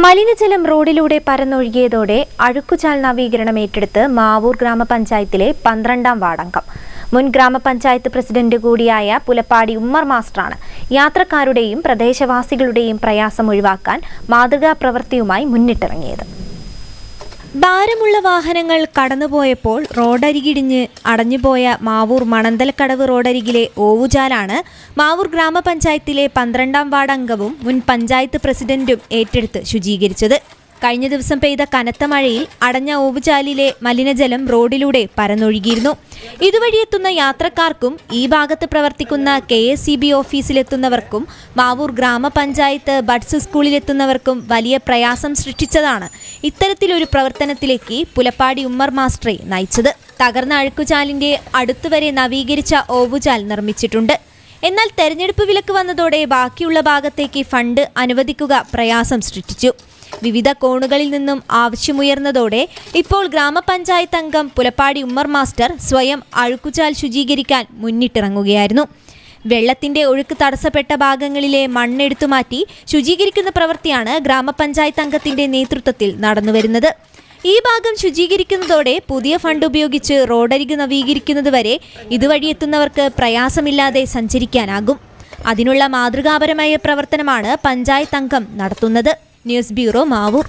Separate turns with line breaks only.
മലിനജലം റോഡിലൂടെ പരന്നൊഴുകിയതോടെ അഴുക്കുചാൽ നവീകരണം ഏറ്റെടുത്ത് മാവൂർ ഗ്രാമപഞ്ചായത്തിലെ പന്ത്രണ്ടാം വാർഡംഗം. മുൻ ഗ്രാമപഞ്ചായത്ത് പ്രസിഡന്റ് കൂടിയായ പുലപ്പാടി ഉമ്മർ മാസ്റ്ററാണ്. യാത്രക്കാരുടെയും പ്രദേശവാസികളുടെയും പ്രയാസം ഒഴിവാക്കാൻ മാതൃകാ പ്രവൃത്തിയുമായി മുന്നിട്ടിറങ്ങിയത്. ഭാരമുള്ള വാഹനങ്ങൾ കടന്നുപോയപ്പോൾ റോഡരികിടിഞ്ഞ് അടഞ്ഞുപോയ മാവൂർ മണന്തലക്കടവ് റോഡരികിലെ ഓവുചാലാണ് മാവൂർ ഗ്രാമപഞ്ചായത്തിലെ പന്ത്രണ്ടാം വാർഡ് അംഗവും മുൻ പഞ്ചായത്ത് പ്രസിഡന്റും ഏറ്റെടുത്ത് ശുചീകരിച്ചത്. കഴിഞ്ഞ ദിവസം പെയ്ത കനത്ത മഴയിൽ അടഞ്ഞ ഓവുചാലിലെ മലിനജലം റോഡിലൂടെ പരന്നൊഴുകിയിരുന്നു. ഇതുവഴി എത്തുന്ന യാത്രക്കാർക്കും ഈ ഭാഗത്ത് പ്രവർത്തിക്കുന്ന കെ എസ് സി ബി ഓഫീസിലെത്തുന്നവർക്കും മാവൂർ ഗ്രാമപഞ്ചായത്ത് ബഡ്സ് സ്കൂളിലെത്തുന്നവർക്കും വലിയ പ്രയാസം സൃഷ്ടിച്ചതാണ് ഇത്തരത്തിലൊരു പ്രവർത്തനത്തിലേക്ക് പുലപ്പാടി ഉമ്മർ മാസ്റ്ററെ നയിച്ചത്. തകർന്ന അഴുക്കുചാലിന്റെ അടുത്തുവരെ നവീകരിച്ച ഓവുചാൽ നിർമ്മിച്ചിട്ടുണ്ട്. എന്നാൽ തെരഞ്ഞെടുപ്പ് വിലക്ക് വന്നതോടെ ബാക്കിയുള്ള ഭാഗത്തേക്ക് ഫണ്ട് അനുവദിക്കുക പ്രയാസം സൃഷ്ടിച്ചു. വിവിധ കോണുകളിൽ നിന്നും ആവശ്യമുയർന്നതോടെ ഇപ്പോൾ ഗ്രാമപഞ്ചായത്ത് അംഗം പുലപ്പാടി ഉമ്മർ മാസ്റ്റർ സ്വയം അഴുക്കുചാൽ ശുചീകരിക്കാൻ മുന്നിട്ടിറങ്ങുകയായിരുന്നു. വെള്ളത്തിന്റെ ഒഴുക്ക് തടസ്സപ്പെട്ട ഭാഗങ്ങളിലെ മണ്ണെടുത്തു മാറ്റി ശുചീകരിക്കുന്ന പ്രവൃത്തിയാണ് ഗ്രാമപഞ്ചായത്ത് അംഗത്തിന്റെ നേതൃത്വത്തിൽ നടന്നുവരുന്നത്. ഈ ഭാഗം ശുചീകരിക്കുന്നതോടെ പുതിയ ഫണ്ട് ഉപയോഗിച്ച് റോഡരികു നവീകരിക്കുന്നതുവരെ ഇതുവഴി എത്തുന്നവർക്ക് പ്രയാസമില്ലാതെ സഞ്ചരിക്കാനാകും. അതിനുള്ള മാതൃകാപരമായ പ്രവർത്തനമാണ് പഞ്ചായത്ത് അംഗം നടത്തുന്നത്. News bureau Mavoor